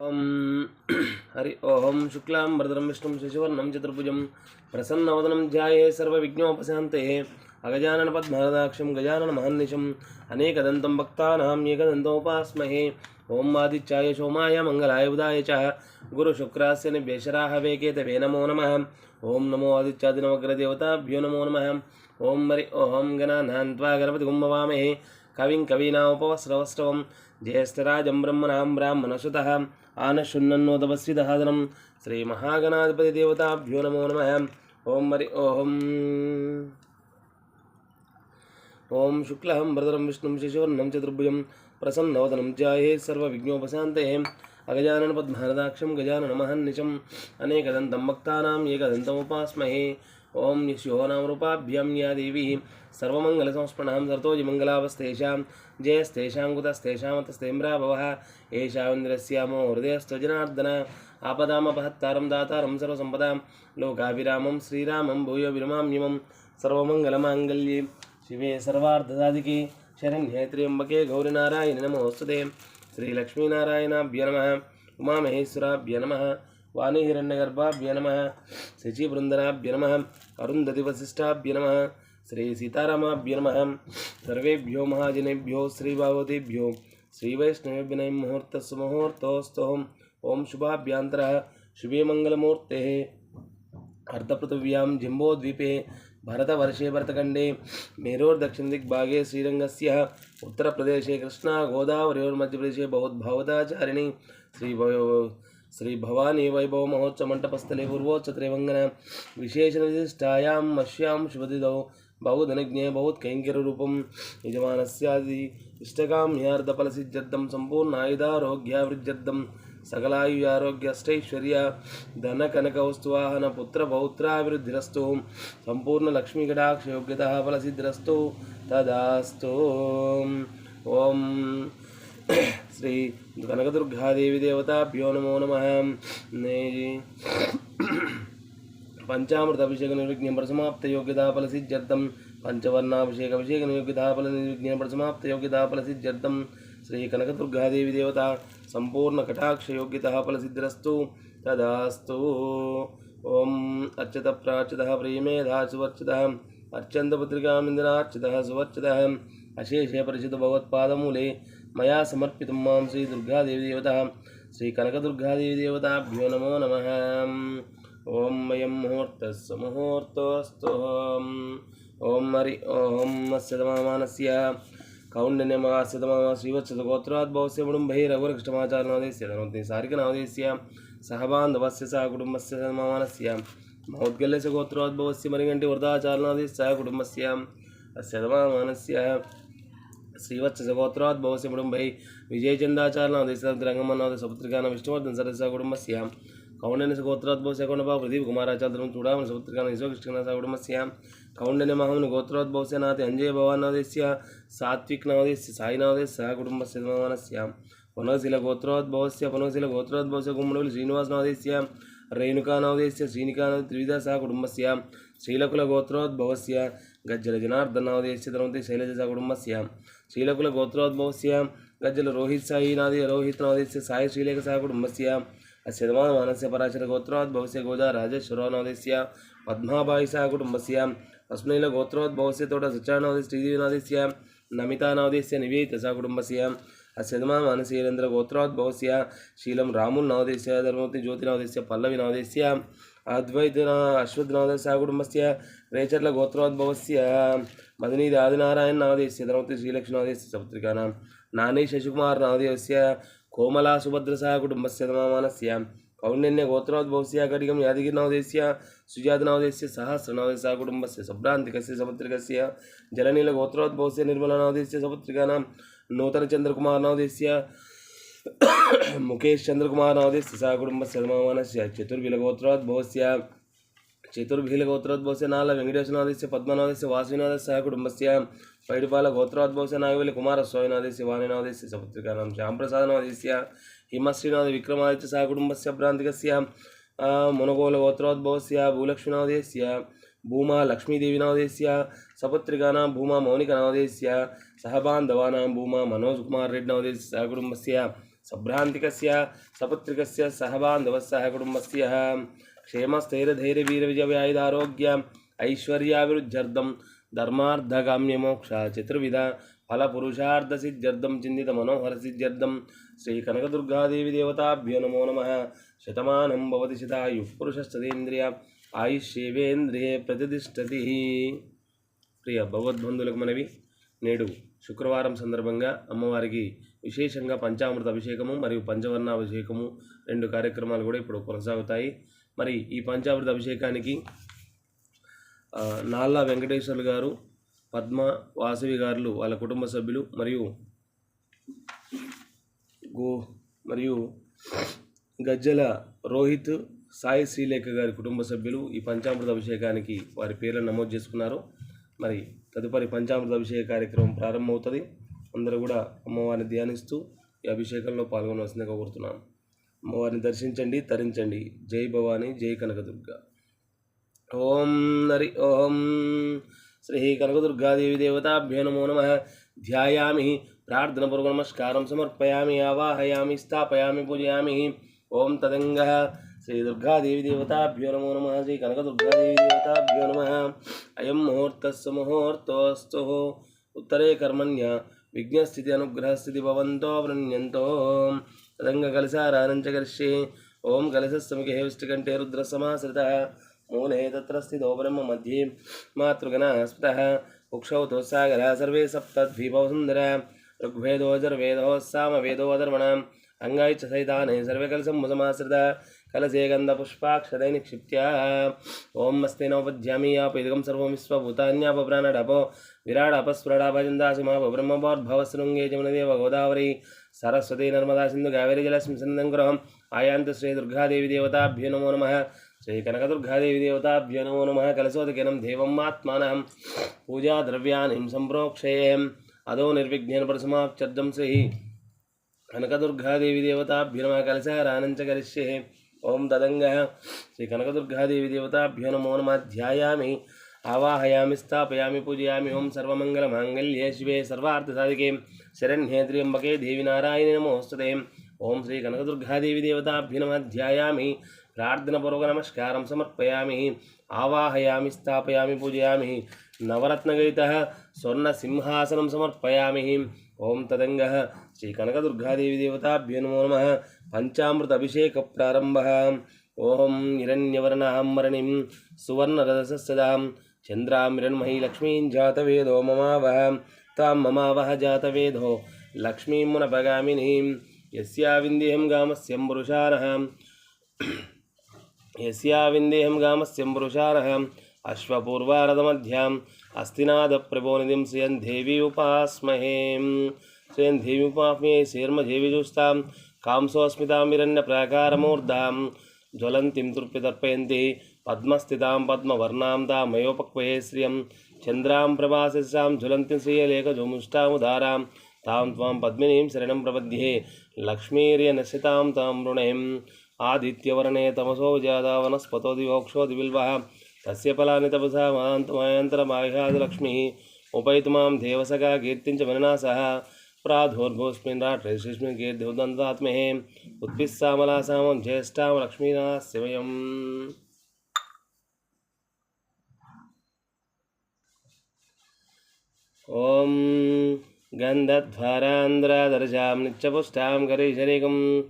ओम। हरि ओम। शुक्लां भरदरं विष्णुं, शशिवर्णं, चतुर्भुजं, प्रसन्नवदनं ध्याये सर्वविघ्नोपशान्ते अगजाननपद्महदाक्षं गजाननमहन्निशम् अनेकदन्तं भक्तानाम् एकदन्तोपास्महे ओम आदित्याय सोमाय, मंगलाय बुधाय च। गुरुशुक्रास्य निभ्यशराहवे केतवे नमो नमः। ओं नमो आदित्यादिनवग्रदेवताभ्यो नमो नमः। ओं हरि ओं गणानान्त्वा गणपतिगुम्भवामहे। కవిం కవీనాముపవస్రవస్రవం జ్యేష్ఠరాజం బ్రహ్మణాం బ్రాహ్మణసుతः ఆనశున్నన్నోదవస్విదహాదనం శ్రీమహాగణాధిపతిదేవతాభ్యో నమో నమ. ఓం మరి ఓం. ఓం శుక్లహం వరదరం విష్ణుం శశివర్ణం చతుర్భుజం ప్రసన్నవదనం ధ్యాయే సర్వవిఘ్నోపశాంతే. అగజానన పద్మహరదాక్షం గజానన మహన్నిశం అనేకదంతం భక్తానాం ఏకదంతముపాస్మహే. ఓం యశో నామ రూపాభ్యాం యా దేవీ. సర్తోజి మంగళావస్తేషాం జయస్తేషాం కుతస్తేషామతస్తేమ్రాభవ ఏషావింద్రస్యామో హృదయస్థజనార్దన. ఆపదామపహత్తారం దాతారం సర్వసంపదాం. లోకాభిరామం శ్రీరామం భూయో విరమామ్యమం సర్వమంగళమాంగళ్యే. శివే సర్వార్ధదాదికే శరణ్యే త్ర్యంబకే గౌరీనారాయణ నమోస్తుతే. శ్రీలక్ష్మీనారాయణాభ్య నమ. ఉమామహేశ్వరాభ్య నమ. वाणीहिरण्यगर्भ नम। शचिवृंदनाभ्य नम। अरुंधतिवशिष्ठाभ्य नम। श्री सीताराभ्य नम। सर्वेभ्यो महाजनेभ्यो श्रीभागवतेभ्यो। श्रीवैष्णवेभ्य नम मुहूर्त सुमुहूर्तस्तोम ओं शुभाभ्यांतर शुभे मंगलमूर्ते अर्धपृथिव्यां जिम्बोद्वीपे। भरतवर्षे भरतखंडे मेरोर्दक्षिण दिग्भागे श्रीरंगस्य उत्तरप्रदेशे कृष्णा गोदावरयोर्मध्यप्रदेशे बौद्धावताचारिणी श्री శ్రీ భవానీ వైభవ మహోత్స మంటపస్థలే పూర్వోచ్చ త్రివంగన విశేష నిధిష్టాయాం మష్యాం శుభదిదౌ బహుధనజ్ఞే బహుత్కైంకరూపం యజమానస్యాది ఇష్టకామ్యార్ధఫలసిద్ధ్యర్థం సంపూర్ణాయుధారోగ్యావృద్ధ్యర్థం సకలాయుయారోగ్యష్టైశ్వర్య ధన కనక వస్తువాహన పుత్ర పౌత్రాభివృద్ధిరస్తు సంపూర్ణ లక్ష్మీకటాక్షయోగ్యత ఫలసిద్ధిరస్తు తదాస్తు ఓం श्री कनक दुर्गा देवी देवता प्यो नमो नम। पंचामृत अभिषेक निर्विघ्न प्रसमाप्त योग्यता फल सिद्धम पंचवर्णाभिषेक अभिषेक निर्योग्यता फल निर्विघ्न प्रसमाप्त योग्यता फल सिद्धम श्री कनक दुर्गा देवी देवता संपूर्ण कटाक्ष योग्यता फल सिद्धिस्तु तदास्तु। ओम अर्चित प्राचित प्रेमेधा सुवर्चित अर्चंत पत्रिका मंदिराचित सुवर्चित, अशेषे परिचित भगवत्दमूले मैं समर्पित माँ श्रीदुर्गादेवीदेवतः श्रीकनकदुर्गादेवीदेवताभ्यो नमो नमः। ॐ वयं मुहूर्तस्य मुहूर्तस्त ॐ हरि, ॐ अस्य तमामानस्य कौण्डन्यमास्य तमाम श्रीवत्सतगोत्राद्भवस्य कुटुम्बैः रघुरकृष्णमाचार्यनादेस्य धनवन्ति सारिकनादेस्य सह बान्धवस्य सह कुटुम्बस्य तमामानस्य मौद्गल्यस्य गोत्राद्भवस्य सह कुटुम्बस्य వృధాచారనాదేశ్య కుటుంబస్య అస్య తమామానస్య శ్రీవత్స గోత్రోద్భవస్య కుటుంబై విజయచందాచారనాదేశరంగమనాథ సపుత్రికాన విష్ణువర్ధన్ సరస్య కుటుంబస్య కౌండన్య గోత్రోద్భవస్య కౌండభా ప్రదీప్ కుమారాచార్యం చూడామని సపుత్రికాన యశోకృష్ణ కుటుంబస్య కౌండన్య మహాముని గోత్రోద్భవస్య నాతి అంజయ భవానాదేశ్య సాత్విక్ నవదేశ్య సాయినాదేశ కుటుంబస్య మానస్య పునశీల గోత్రోద్భవస్య పునశీల గోత్రోద్భవస్య గుమ్మడులు శ్రీనివాసనాదేశ్య రేణుకానాదేశ్య శ్రీనికానాథ త్రివిధ సహ కుటుంబస్య శ్రీలకుల గోత్రోద్భవస్య గజ్జల జనార్దనాదేశ్య ధనవతి శైలజ సహ కుటుంబస్య శ్రీలకుల గోత్రోద్భవస్య గజ్జల రోహిత్ సాయి నాది రోహిత్ నోదస్య సాయి శ్రీలేఖ సాయి కుటుంబస్య అశ్వమాన మానస్య పరాశర గోత్రోద్భవస్య గోదా రాజేశ్వర నోదస్య. పద్మాబాయి సాయి కుటుంబస్య అస్మైల గోత్రోద్భవస్య తోట సత్యానోది శ్రీదేవి నోదస్య నమితా నోదస్య నివేదిత సా కుటుంబస్య అశ్వమాన వనశీలేంద్ర గోత్రోద్భవస్య శీలం రాముల్ నోదస్య ధర్మవతి జ్యోతి నోదస్య పల్లవి నోదస్య. अद्वैतन अश्वनाथ सहकुटुम्बस्य रेचर्लगोत्रोद्भवस्य मदनी आदिनारायणनादेस्य धर्मति श्रीलक्ष्मीनादेस्य सपुत्रिकाणां नानी शशिकुमारनादेवस्य कोमलासुभद्रसहकुटुम्बस्य धर्ममानस्य कौण्डिन्यगोत्रोद्भवस्य कटिकं यादगिरिनवदेस्य सुजातनवदेस्य सहस्रनवदेशः कुटुम्बस्य सभ्रान्तिकस्य सपुत्रिकस्य जलनीलगोत्रोद्भवस्य निर्मलनवदेस्य सपुत्रिकाणां नूतनचन्द्रकुमारनवदेस्य मुकेश चंद्रकुमारमहोदय सिसाकुटुम्ब सर्वमानस्य चतुर्भिलगोत्रात् भवस्य चतुर्भिलगोत्रात् भवस्य नाल वेङ्कटेशनाथस्य पद्मनाथस्य वासुनाथस्य कुटुम्बस्य पैडुपालगोत्रात् भवस्य नागवल्लि कुमारस्वामिनाथस्य वाणिनाथस्य सपत्रिकानां श्यामप्रसादनाथस्य हिमश्रीनाथ विक्रमादित्य सहकुटुम्बस्य प्रान्तिकस्य मुनगोलगोत्रात् भवस्य भूलक्ष्मीनाथस्य భూమా లక్ష్మీదేవినాదేశ్య సపత్రికానా భూమా మౌనికనాదేశ్య సహబాంధవానాం భూమా మనోజ్ కుమార్ రెడ్డి నవదేశ్య సహకుటుంబస్య సభ్రాంతికస్య సపత్రికస్య సహబాంధవ సహ కుటుంబస్య క్షేమస్థైరధైర్యవీరవిజయాయుధారోగ్య ఐశ్వర్యావిరుద్ధ్యర్థం ధర్మార్థగామ్యమోక్ష చతుర్విధ ఫలపురుషార్థసిద్ధ్యర్థం చిందిత మనోహరసిద్ధ్యర్థం శ్రీ కనకదుర్గాదేవి దేవతాభ్యో నమో నమ. శతమానం భవతి శతాయు పురుషస్తదేంద్రియ ప్రతిష్టతి. ప్రియ భగవద్బంధులకు మనవి నేడు శుక్రవారం సందర్భంగా అమ్మవారికి విశేషంగా పంచామృత అభిషేకము మరియు పంచవర్ణ అభిషేకము రెండు కార్యక్రమాలు కూడా ఇప్పుడు కొనసాగుతాయి. మరి ఈ పంచామృత అభిషేకానికి నాల్లా వెంకటేశ్వర్లు గారు పద్మ వాసవి గారులు వాళ్ళ కుటుంబ సభ్యులు మరియు గో మరియు గజ్జల రోహిత్ సాయి శ్రీలేఖ గారి కుటుంబ సభ్యులు ఈ పంచామృత అభిషేకానికి వారి పేర్లను నమోదు చేసుకున్నారు. మరి తదుపరి పంచామృత అభిషేక కార్యక్రమం ప్రారంభమవుతుంది. అందరూ కూడా అమ్మవారిని ధ్యానిస్తూ ఈ అభిషేకంలో పాల్గొనవలసిందిగా కోరుతున్నాను అమ్మవారిని దర్శించండి తరించండి. జై భవానీ జై కనకదుర్గ. ఓం నరి ఓం శ్రీ కనకదుర్గాదేవి దేవతాభ్యో నమో నమ. ధ్యాయామి ప్రార్థనపూర్వక నమస్కారం సమర్పయామి ఆవాహయామి స్థాపయామి పూజయామి. ఓం తదంగ. శ్రీ దుర్గాదేవి దేవతాభ్యో నమో నమ. శ్రీ కనకదుర్గాదేవి దేవతాభ్యో నమ. అయం ముహూర్తస్సు ముహూర్తోస్తు. ఉత్తరే కర్మణ్య విఘ్నస్థితి అనుగ్రహస్థితి భవంతో వృణ్యంతో తదంగ కలిసారానంచకర్షి ఓం కలశస్సముఖే విష్టికంఠే రుద్రసమాశ్రిత. మూలే తత్ర స్థితో బ్రహ్మ మధ్యే. మాతృగణ స్మృత. కుక్షౌ సాగర సర్వే సప్తద్వీపౌ సుందర. ఋగ్వేదో యజుర్వేదో సామవేదో అధర్మణాం అంగాయి సైతానే సర్వే కలసం ముసమాశ్రిత. कलसेगन्धपुष्पाक्षदै निक्षिप्य ॐ मस्ते नोपध्यामि यापैदकं सर्वं विश्वभूतान्यापप्राणडपो विराडपस्फुरडाभजन्दाशिमापब्रह्मभोर्भवशृङ्गे जमुनदेव गोदावरी सरस्वती नर्मदा सिन्धु कावेरी जलस्मिन् सन्नङ्गृहम् आयान्तु श्रीदुर्गादेवी देवताभ्यो नमो नमः श्रीकनकदुर्गादेवी देवताभ्यो नमो नमः कलशोदकिनं देवम् आत्मानहं पूजाद्रव्याणिं सम्प्रोक्षयेम् అదో నిర్విఘ్నేన పరసమాప్చబ్దం శ్రీ కనకదుర్గాదేవి దేవతాభ్యునమ కలశారానంచ కరిష్యే ओम ददंगः श्रीकनकदुर्गादेवी देवताभ्यो नमो। नमाध्यायामि आवाहयामि, स्थापयामि, पूजयामि। ओं मंगल्ये शिवे सर्वार्थसाधिके। शरण्ये त्र्यम्बके देवी नारायण नमोस्तते। ओम श्री कनकदुर्गादेवी देवताभ्यो नमाध्यायामि प्रार्थनापूर्वक नमस्कार समर्पयामि। आवाहयामि, स्थापयामि, पूजयामि। स्वर्ण सिंहासनम समर्पयामि। ఓం తదంగ శ్రీ కనకదుర్గాదేవి దేవతాభ్యో నమో నమ పంచామృత అభిషేక ప్రారంభ ఓం హిరణ్యవర్ణాంబరణిం సువర్ణరదసదాం చంద్రాం హిరణ్మహీ లక్ష్మీం జాతవేదో మమావహ తాం మమావహ జాతవేదో లక్ష్మీం మునపగామినీం యస్యా విందేహం గామస్యం పురుషారః యస్యా విందేహం గామస్యం పురుషారః अश्वपूर्वारदमध्याम् अस्तिनादप्रभोनिधिं श्रियन् देवी उपास्महे। श्रियन् देवी उपास्मे श्रीर्मधेवीजुस्तां कांसोऽस्मितां हिरण्यप्राकारमूर्धां ज्वलन्तीं तृप्यतर्पयन्ति पद्मस्थितां पद्मवर्णां तामयोपक्वये श्रियं चन्द्रां प्रभासिसां ज्वलन्तीं श्रियलेखजोमुष्टामुदारां तां त्वां पद्मिनीं शरणं प्रपद्ये लक्ष्मीर्यनश्यतां तां वृणेम्, आदित्यवर्णे तमसो जादा वनस्पतो दिवोक्षो तस्य फलानि तपसा मान्तमायान्तरमाघादलक्ष्मीः उपैतुमां देवसगा कीर्तिञ्च मनना सह। प्राधोर्भोऽस्मिन् राष्ट्रेष्मिन् कीर्तिउदन्तदात्महे उत्पिस्सामलासामं ज्येष्ठां लक्ष्मीनास्य वयम्। ॐ गन्धध्वरान्द्रदर्शां नित्यपुष्टां गरीशरीकम्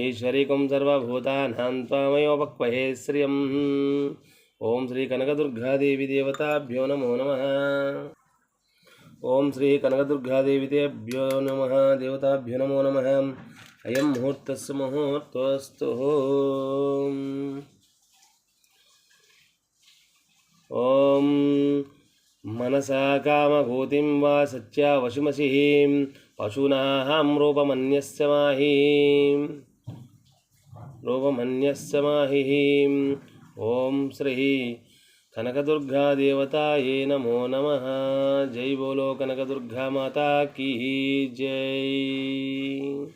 ईश्वरीकं सर्वभूतानां त्वामयोपक्वहे श्रियम्। ఓం శ్రీ కనకదుర్గాదేవి దేవతాభ్యో నమో నమ ఓం శ్రీ కనకదుర్గాదేవితేభ్యో నమ దేవతాభ్యో నమో నమ అయం ముహూర్తస్సు ముహూర్తోస్తు ఓం మనసా కామభూతిం వా సత్యా వశుమసి పశూనాహం రూపమన్యస్య మాహీం రూపమన్యస్య మాహి ओम श्री कनक दुर्गा देवता ये नमो नम। जय बोलो कनक दुर्गा माता की जय।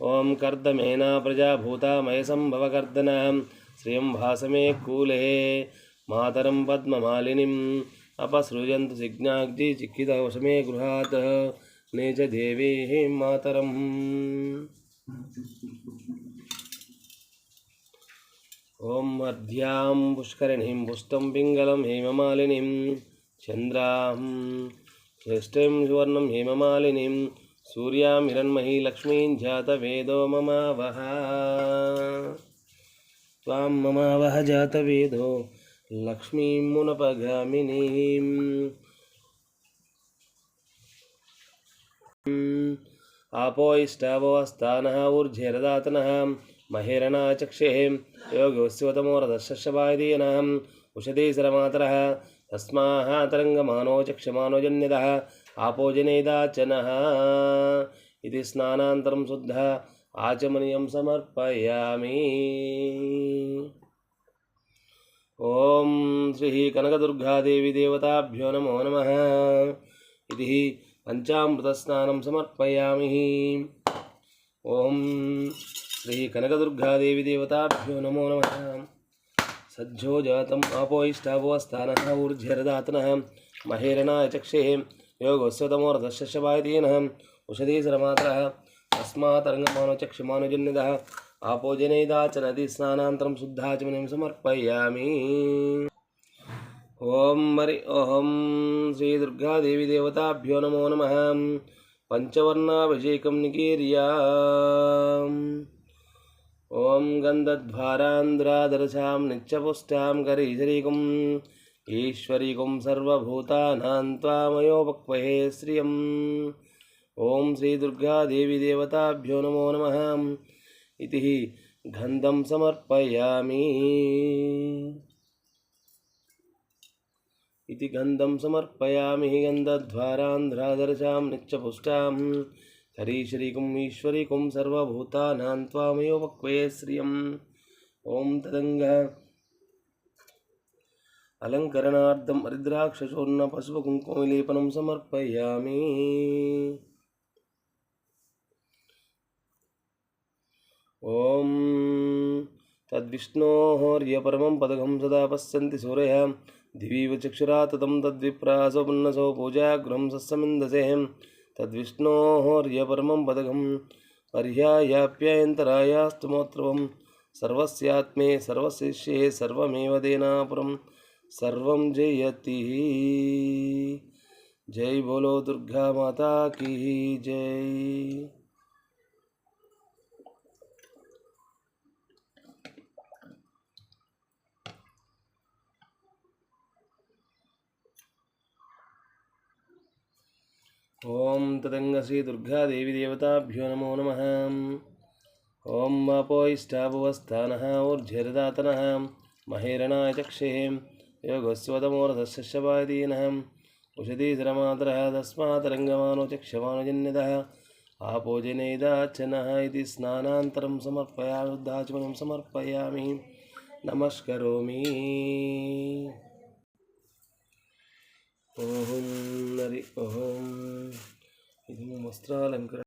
ओम कर्दमेना प्रजा भूता मय संभव कर्दना श्रियं भासमे कूले। मातरं अपसृजंत अपसृजन्तु चिखित चिक्कितवशमे गृहात्। नेज देवी मातरम्। ఓం మధ్యాం పుష్కరిణీం పుష్టం పింగళం హేమమాలినీం. చంద్రాం శ్రేష్టం సువర్ణం హేమమాలినీం. సూర్యాం హిరణ్మహీ లక్ష్మీం జాత వేదో మమావహ. త్వాం మమావహ జాత వేదో లక్ష్మీం మునపగామినీం. ఆపోయిష్టావో స్థాన ఊర్ధ్యరదాతన योगोऽस्योतमोरदशशवायदीनाम् उषधीसरमातरः तस्माः तरङ्गमानो चक्षमानो जन्यदः आपो जनेदाचनः इति स्नानान्तरं शुद्धः। आचमनीयं समर्पयामि। ॐ श्रीः कनकदुर्गादेवी देवताभ्यो नमो नमः। इति समर्पयामि। ॐ श्रीकनकदुर्गादेवी देवताभ्यो नमो नमः। सज्जो जातम् आपो इष्टावोस्तानः ऊर्ध्वरदातनः। महेरणाय चक्षेः योगोस्वतमोरथस्य शवायतीनः उषधीसरमातरः तस्मातरङ्गमानो चक्षुमानुजन्यदः आपो जनेदाचनति स्नानान्तरं शुद्धाचमनीं समर्पयामि। ॐ मरि ॐ श्रीदुर्गादेवीदेवताभ्यो नमो नमः। पञ्चवर्णाभिषेकं निकीर्या ॐ गन्धध्वारान्ध्रादरसां नित्यपुष्टां करीशरीकुम् ईश्वरीकुं सर्वभूतानां त्वामयोपक्वहे श्रियम्। ॐ श्रीदुर्गादेवीदेवताभ्यो नमो नमः। इति गन्धं समर्पयामि। इति गन्धं समर्पयामि गन्धध्वारान्ध्रादर्शां नित्यपुष्टां हरीश्वरीकुम् ईश्वरीकुं सर्वभूतानां त्वामयोपक्वये श्रियम्। ॐ तदङ्ग। अलङ्करणार्थं हरिद्राक्षचूर्णपशुपकुङ्कुमलेपनं समर्पयामि। ॐ तद्विष्णोर्यपरमं पदकं सदा पश्यन्ति सूरयः। दिवीव चक्षुरा ततं तद्विप्रासो पुन्नसो पूजागृहं सस्समिन्दसेहं तद्विष्णोर्यपरमं पदकं पर्यायाप्यायन्तरायास्तुमोत्रवं सर्वस्यात्मे, सर्वशिष्ये, सर्वमेव देनापुरं सर्वं जयति। जय बोलो दुर्गा माता की जय। ॐ तदङ्गश्रीदुर्गादेवीदेवताभ्यो नमो नमः। ॐ वापो इष्टाभुवस्थानः, ऊर्ध्वरदातनः, महेरणाय चक्षेः योगस्वतमोरथस्य शवादीनः उषधीधरमातरः तस्मातरङ्गमानो चक्षमानुजन्यतः आपो जनेदाचनः इति स्नानान्तरं समर्पयामि। नमस्करोमि। ఓం నరి ఓం ఇది వస్త్రాలంకరణ